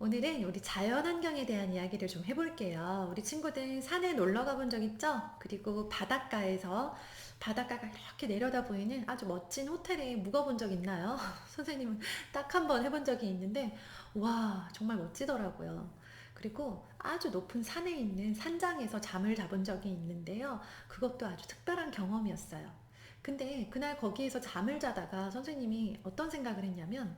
오늘은 우리 자연환경에 대한 이야기를 좀 해볼게요. 우리 친구들 산에 놀러 가본 적 있죠? 그리고 바닷가에서 바닷가가 이렇게 내려다 보이는 아주 멋진 호텔에 묵어본 적 있나요? 선생님은 딱 한 번 해본 적이 있는데, 와, 정말 멋지더라고요. 그리고 아주 높은 산에 있는 산장에서 잠을 자본 적이 있는데요. 그것도 아주 특별한 경험이었어요. 근데 그날 거기에서 잠을 자다가 선생님이 어떤 생각을 했냐면,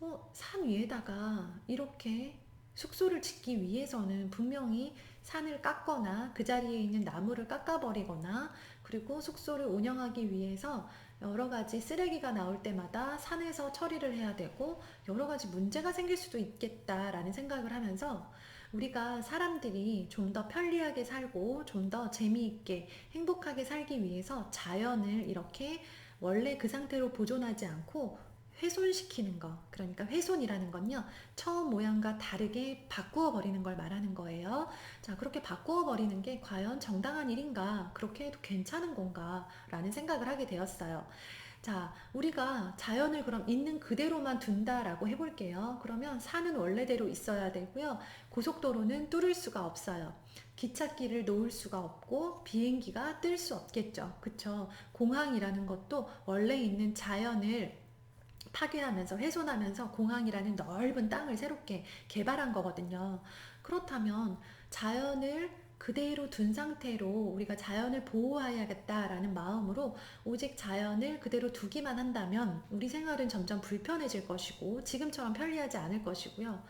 어, 산 위에다가 이렇게 숙소를 짓기 위해서는 분명히 산을 깎거나 그 자리에 있는 나무를 깎아버리거나 그리고 숙소를 운영하기 위해서 여러 가지 쓰레기가 나올 때마다 산에서 처리를 해야 되고 여러 가지 문제가 생길 수도 있겠다라는 생각을 하면서 우리가 사람들이 좀 더 편리하게 살고 좀 더 재미있게 행복하게 살기 위해서 자연을 이렇게 원래 그 상태로 보존하지 않고 훼손시키는 거. 그러니까 훼손이라는 건요. 처음 모양과 다르게 바꾸어 버리는 걸 말하는 거예요. 자, 그렇게 바꾸어 버리는 게 과연 정당한 일인가? 그렇게 해도 괜찮은 건가? 라는 생각을 하게 되었어요. 자, 우리가 자연을 그럼 있는 그대로만 둔다라고 해볼게요. 그러면 산은 원래대로 있어야 되고요. 고속도로는 뚫을 수가 없어요. 기찻길을 놓을 수가 없고 비행기가 뜰 수 없겠죠. 그쵸? 공항이라는 것도 원래 있는 자연을 파괴하면서 훼손하면서 공항이라는 넓은 땅을 새롭게 개발한 거거든요. 그렇다면 자연을 그대로 둔 상태로 우리가 자연을 보호해야겠다라는 마음으로 오직 자연을 그대로 두기만 한다면 우리 생활은 점점 불편해질 것이고 지금처럼 편리하지 않을 것이고요.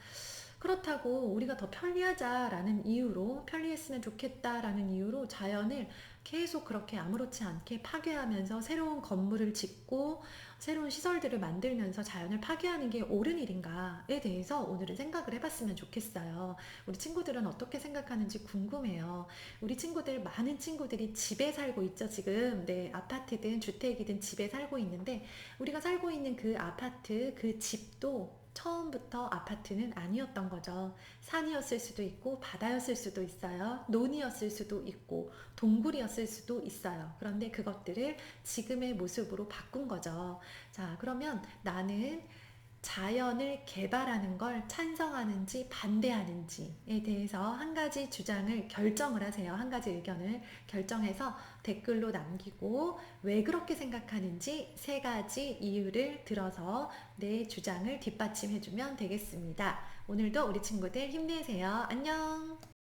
그렇다고 우리가 더 편리하자라는 이유로 편리했으면 좋겠다라는 이유로 자연을 계속 그렇게 아무렇지 않게 파괴하면서 새로운 건물을 짓고 새로운 시설들을 만들면서 자연을 파괴하는 게 옳은 일인가에 대해서 오늘은 생각을 해봤으면 좋겠어요. 우리 친구들은 어떻게 생각하는지 궁금해요. 우리 친구들, 많은 친구들이 집에 살고 있죠, 지금. 네, 아파트든 주택이든 집에 살고 있는데, 우리가 살고 있는 그 아파트, 그 집도 처음부터 아파트는 아니었던 거죠. 산이었을 수도 있고, 바다였을 수도 있어요. 논이었을 수도 있고, 동굴이었을 수도 있어요. 그런데 그것들을 지금의 모습으로 바꾼 거죠. 자, 그러면 나는 자연을 개발하는 걸 찬성하는지 반대하는지에 대해서 한 가지 주장을 결정을 하세요. 한 가지 의견을 결정해서 댓글로 남기고 왜 그렇게 생각하는지 세 가지 이유를 들어서 내 주장을 뒷받침해주면 되겠습니다. 오늘도 우리 친구들 힘내세요. 안녕!